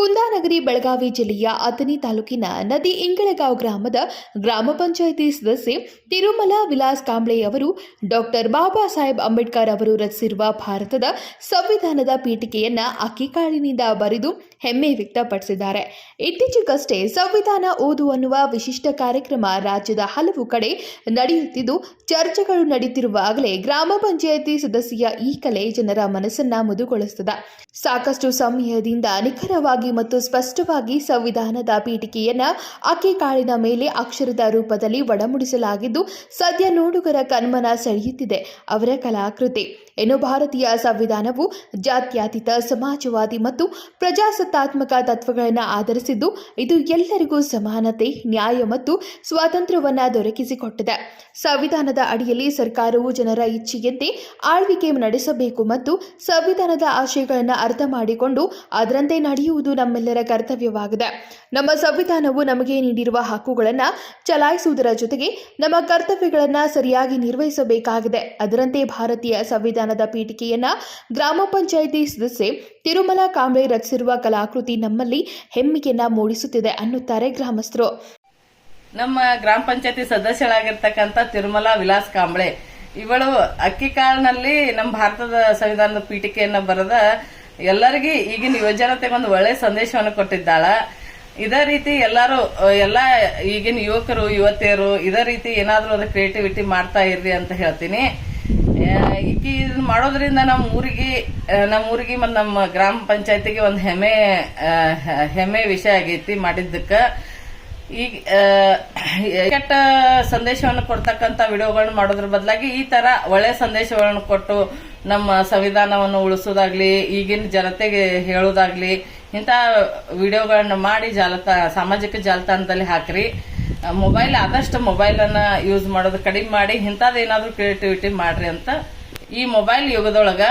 ಕುಂದಾನಗರಿ ಬೆಳಗಾವಿ ಜಿಲ್ಲೆಯ ಅಥಣಿ ತಾಲೂಕಿನ ನದಿ ಇಂಗಳಗಾಂವ್ ಗ್ರಾಮದ ಗ್ರಾಮ ಪಂಚಾಯಿತಿ ಸದಸ್ಯೆ ತಿರುಮಲ ವಿಲಾಸ್ ಕಾಂಬ್ಳೆ ಅವರು, ಡಾಕ್ಟರ್ ಬಾಬಾ ಸಾಹೇಬ್ ಅಂಬೇಡ್ಕರ್ ಅವರು ರಚಿಸಿರುವ ಭಾರತದ ಸಂವಿಧಾನದ ಪೀಠಿಕೆಯನ್ನ ಅಕ್ಕಿಕಾಳಿನಿಂದ ಬರೆದು ಹೆಮ್ಮೆ ವ್ಯಕ್ತಪಡಿಸಿದ್ದಾರೆ. ಇತ್ತೀಚೆಗಷ್ಟೇ ಸಂವಿಧಾನ ಓದು ಅನ್ನುವ ವಿಶಿಷ್ಟ ಕಾರ್ಯಕ್ರಮ ರಾಜ್ಯದ ಹಲವು ಕಡೆ ನಡೆಯುತ್ತಿದ್ದು, ಚರ್ಚೆಗಳು ನಡೆಯುತ್ತಿರುವಾಗಲೇ ಗ್ರಾಮ ಪಂಚಾಯಿತಿ ಸದಸ್ಯ ಈ ಕಲೆ ಜನರ ಮನಸ್ಸನ್ನ ಮುದುಗೊಳಿಸುತ್ತದೆ ಸಾಕಷ್ಟು ಸಮಯದಿಂದ ನಿಖರವಾಗಿ ಮತ್ತು ಸ್ಪಷ್ಟವಾಗಿ ಸಂವಿಧಾನದ ಪೀಠಿಕೆಯನ್ನು ಅಕ್ಕಿ ಕಾಳಿನ ಮೇಲೆ ಅಕ್ಷರದ ರೂಪದಲ್ಲಿ ಒಡಮುಡಿಸಲಾಗಿದ್ದು ಸದ್ಯ ನೋಡುಗರ ಕನ್ಮನ ಸೆಳೆಯುತ್ತಿದೆ. ಅವರ ಕಲಾಕೃತಿ. ಇನ್ನು ಭಾರತೀಯ ಸಂವಿಧಾನವು ಜಾತ್ಯಾತೀತ, ಸಮಾಜವಾದಿ ಮತ್ತು ಪ್ರಜಾಸತ್ತಾತ್ಮಕ ತತ್ವಗಳನ್ನು ಆಧರಿಸಿದ್ದು, ಇದು ಎಲ್ಲರಿಗೂ ಸಮಾನತೆ, ನ್ಯಾಯ ಮತ್ತು ಸ್ವಾತಂತ್ರ್ಯವನ್ನು ದೊರಕಿಸಿಕೊಟ್ಟಿದೆ. ಸಂವಿಧಾನದ ಅಡಿಯಲ್ಲಿ ಸರ್ಕಾರವು ಜನರ ಇಚ್ಛೆಯಂತೆ ಆಳ್ವಿಕೆ ನಡೆಸಬೇಕು ಮತ್ತು ಸಂವಿಧಾನದ ಆಶಯಗಳನ್ನು ಅರ್ಥ ಮಾಡಿಕೊಂಡು ಅದರಂತೆ ನಡೆಯುವುದು ನಮ್ಮೆಲ್ಲರ ಕರ್ತವ್ಯವಾಗಿದೆ. ನಮ್ಮ ಸಂವಿಧಾನವು ನಮಗೆ ನೀಡಿರುವ ಹಕ್ಕುಗಳನ್ನು ಚಲಾಯಿಸುವುದರ ಜೊತೆಗೆ ನಮ್ಮ ಕರ್ತವ್ಯಗಳನ್ನು ಸರಿಯಾಗಿ ನಿರ್ವಹಿಸಬೇಕಾಗಿದೆ. ಅದರಂತೆ ಭಾರತೀಯ ಸಂವಿಧಾನದ ಪೀಠಿಕೆಯನ್ನ ಗ್ರಾಮ ಪಂಚಾಯಿತಿ ಸದಸ್ಯೆ ತಿರುಮಲ ಕಾಂಬ್ಳೆ ರಚಿಸಿರುವ ಕಲಾಕೃತಿ ನಮ್ಮಲ್ಲಿ ಹೆಮ್ಮೆಯನ್ನ ಮೂಡಿಸುತ್ತಿದೆ ಅನ್ನುತ್ತಾರೆ ಗ್ರಾಮಸ್ಥರು. ನಮ್ಮ ಗ್ರಾಮ ಪಂಚಾಯತಿ ಸದಸ್ಯಳಾಗಿರ್ತಕ್ಕಂಥ ತಿರುಮಲ ವಿಲಾಸ್ ಕಾಂಬ್ಳೆ ಇವಳು ಅಕ್ಕಿ ಕಾಳಿನಲ್ಲಿ ನಮ್ಮ ಭಾರತದ ಸಂವಿಧಾನದ ಪೀಠಿಕೆಯನ್ನ ಬರೆದ ಎಲ್ಲರಿಗೆ ಈಗಿನ ಯುವಜನತೆಗೆ ಒಂದು ಒಳ್ಳೆ ಸಂದೇಶವನ್ನು ಕೊಟ್ಟಿದ್ದಾಳ. ಇದೇ ರೀತಿ ಎಲ್ಲರೂ ಎಲ್ಲಾ ಈಗಿನ ಯುವಕರು, ಯುವತಿಯರು ಇದೇ ರೀತಿ ಏನಾದ್ರೂ ಒಂದು ಕ್ರಿಯೇಟಿವಿಟಿ ಮಾಡ್ತಾ ಇರ್ರಿ ಅಂತ ಹೇಳ್ತೀನಿ. ಈಕಿ ಇದನ್ನ ಮಾಡೋದ್ರಿಂದ ನಮ್ಮ ಊರಿಗೆ ನಮ್ಮ ಊರಿಗೆ ಮತ್ತು ನಮ್ಮ ಗ್ರಾಮ ಪಂಚಾಯತಿಗೆ ಒಂದು ಹೆಮ್ಮೆ ಹೆಮ್ಮೆ ವಿಷಯ ಆಗೈತಿ ಮಾಡಿದ್ದಕ್ಕ. ಈಗ ಕೆಟ್ಟ ಸಂದೇಶವನ್ನು ಕೊಡ್ತಕ್ಕಂತ ವಿಡಿಯೋಗಳನ್ನ ಮಾಡೋದ್ರ ಬದಲಾಗಿ ಈ ತರ ಒಳ್ಳೆ ಸಂದೇಶಗಳನ್ನು ಕೊಟ್ಟು ನಮ್ಮ ಸಂವಿಧಾನವನ್ನು ಉಳಿಸೋದಾಗ್ಲಿ, ಈಗಿನ ಜನತೆಗೆ ಹೇಳೋದಾಗ್ಲಿ, ಇಂಥ ವಿಡಿಯೋಗಳನ್ನ ಮಾಡಿ ಜಾಲತ, ಸಾಮಾಜಿಕ ಜಾಲತಾಣದಲ್ಲಿ ಹಾಕ್ರಿ. ಮೊಬೈಲ್ ಆದಷ್ಟು ಮೊಬೈಲ್ ಅನ್ನ ಯೂಸ್ ಮಾಡೋದು ಕಡಿಮೆ ಮಾಡಿ ಇಂಥದ್ದೇನಾದ್ರೂ ಕ್ರಿಯೇಟಿವಿಟಿ ಮಾಡ್ರಿ ಅಂತ ಈ ಮೊಬೈಲ್ ಯುಗದೊಳಗ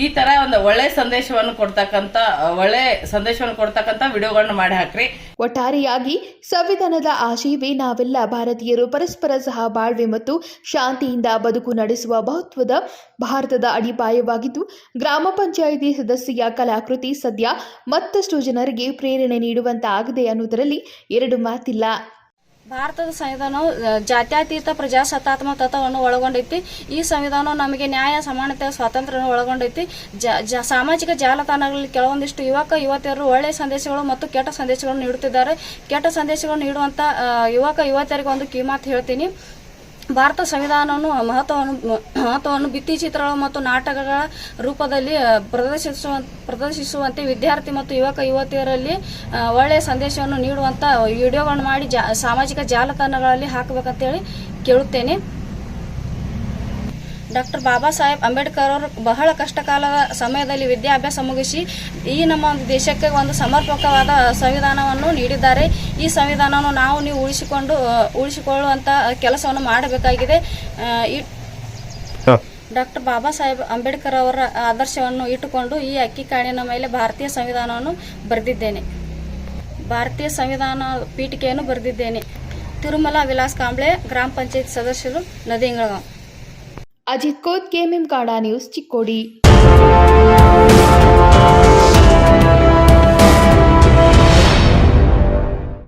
ಈ ತರ ಒಂದು ಒಳ್ಳೆ ಸಂದೇಶವನ್ನು ಕೊಡ್ತಕ್ಕಂತ ಒಳ್ಳೆ ಸಂದೇಶವನ್ನು ಕೊಡ್ತಕ್ಕಂತ ವಿಡಿಯೋಗಳನ್ನು ಮಾಡಿ ಹಾಕ್ರಿ. ಒಟ್ಟಾರೆಯಾಗಿ ಸಂವಿಧಾನದ ಆಶಯವೇ ನಾವೆಲ್ಲ ಭಾರತೀಯರು ಪರಸ್ಪರ ಸಹ ಬಾಳ್ವೆ ಮತ್ತು ಶಾಂತಿಯಿಂದ ಬದುಕು ನಡೆಸುವ ಮಹತ್ವದ ಭಾರತದ ಅಡಿಪಾಯವಾಗಿದ್ದು, ಗ್ರಾಮ ಪಂಚಾಯಿತಿ ಸದಸ್ಯ ಕಲಾಕೃತಿ ಸದ್ಯ ಮತ್ತಷ್ಟು ಜನರಿಗೆ ಪ್ರೇರಣೆ ನೀಡುವಂತಾಗಿದೆ ಅನ್ನುವುದರಲ್ಲಿ ಎರಡು ಮಾತಿಲ್ಲ. ಭಾರತದ ಸಂವಿಧಾನವು ಜಾತ್ಯತೀತ ಪ್ರಜಾಸತ್ತಾತ್ಮಕ ತತ್ವವನ್ನು ಒಳಗೊಂಡೈತಿ ಈ ಸಂವಿಧಾನವು ನಮಗೆ ನ್ಯಾಯ, ಸಮಾನತೆ, ಸ್ವಾತಂತ್ರ್ಯವನ್ನು ಒಳಗೊಂಡೈತಿ ಜ- ಸಾಮಾಜಿಕ ಜಾಲತಾಣಗಳಲ್ಲಿ ಕೆಲವೊಂದಿಷ್ಟು ಯುವಕ, ಯುವತಿಯರು ಒಳ್ಳೆಯ ಸಂದೇಶಗಳು ಮತ್ತು ಕೆಟ್ಟ ಸಂದೇಶಗಳನ್ನು ನೀಡುತ್ತಿದ್ದಾರೆ. ಕೆಟ್ಟ ಸಂದೇಶಗಳನ್ನು ನೀಡುವಂತ ಯುವಕ, ಯುವತಿಯರಿಗೆ ಒಂದು ಕಿವಿಮಾತು ಹೇಳ್ತೀನಿ. ಭಾರತ ಸಂವಿಧಾನವನ್ನು ಮಹತ್ವವನ್ನು ಮಹತ್ವವನ್ನು ಭಿತ್ತಿಚಿತ್ರಗಳು ಮತ್ತು ನಾಟಕಗಳ ರೂಪದಲ್ಲಿ ಪ್ರದರ್ಶಿಸುವ, ಪ್ರದರ್ಶಿಸುವಂತೆ ವಿದ್ಯಾರ್ಥಿ ಮತ್ತು ಯುವಕ ಯುವತಿಯರಲ್ಲಿ ಒಳ್ಳೆಯ ಸಂದೇಶವನ್ನು ನೀಡುವಂತ ವಿಡಿಯೋಗಳನ್ನು ಮಾಡಿ ಜಾ, ಸಾಮಾಜಿಕ ಜಾಲತಾಣಗಳಲ್ಲಿ ಹಾಕಬೇಕಂತೇಳಿ ಕೇಳುತ್ತೇನೆ. ಡಾಕ್ಟರ್ ಬಾಬಾ ಸಾಹೇಬ್ ಅಂಬೇಡ್ಕರ್ ಅವರು ಬಹಳ ಕಷ್ಟಕಾಲದ ಸಮಯದಲ್ಲಿ ವಿದ್ಯಾಭ್ಯಾಸ ಮುಗಿಸಿ ಈ ನಮ್ಮ ಒಂದು ದೇಶಕ್ಕೆ ಒಂದು ಸಮರ್ಪಕವಾದ ಸಂವಿಧಾನವನ್ನು ನೀಡಿದ್ದಾರೆ. ಈ ಸಂವಿಧಾನವನ್ನು ನಾವು ನೀವು ಉಳಿಸಿಕೊಂಡು ಉಳಿಸಿಕೊಳ್ಳುವಂಥ ಕೆಲಸವನ್ನು ಮಾಡಬೇಕಾಗಿದೆ. ಈ ಡಾಕ್ಟರ್ ಬಾಬಾ ಸಾಹೇಬ್ ಅಂಬೇಡ್ಕರ್ ಅವರ ಆದರ್ಶವನ್ನು ಇಟ್ಟುಕೊಂಡು ಈ ಅಕ್ಕಿ ಕಾಳಿನ ಮೇಲೆ ಭಾರತೀಯ ಸಂವಿಧಾನವನ್ನು ಬರೆದಿದ್ದೇನೆ. ಭಾರತೀಯ ಸಂವಿಧಾನ ಪೀಠಿಕೆಯನ್ನು ಬರೆದಿದ್ದೇನೆ. ತಿರುಮಲ ವಿಲಾಸ್ ಕಾಂಬ್ಳೆ ಗ್ರಾಮ ಪಂಚಾಯತ್ ಸದಸ್ಯರು ನದಿ ಇಂಗಳಗಾಂವ್ अजित कोड केएमएम काडा न्यूज़ चिकोडी।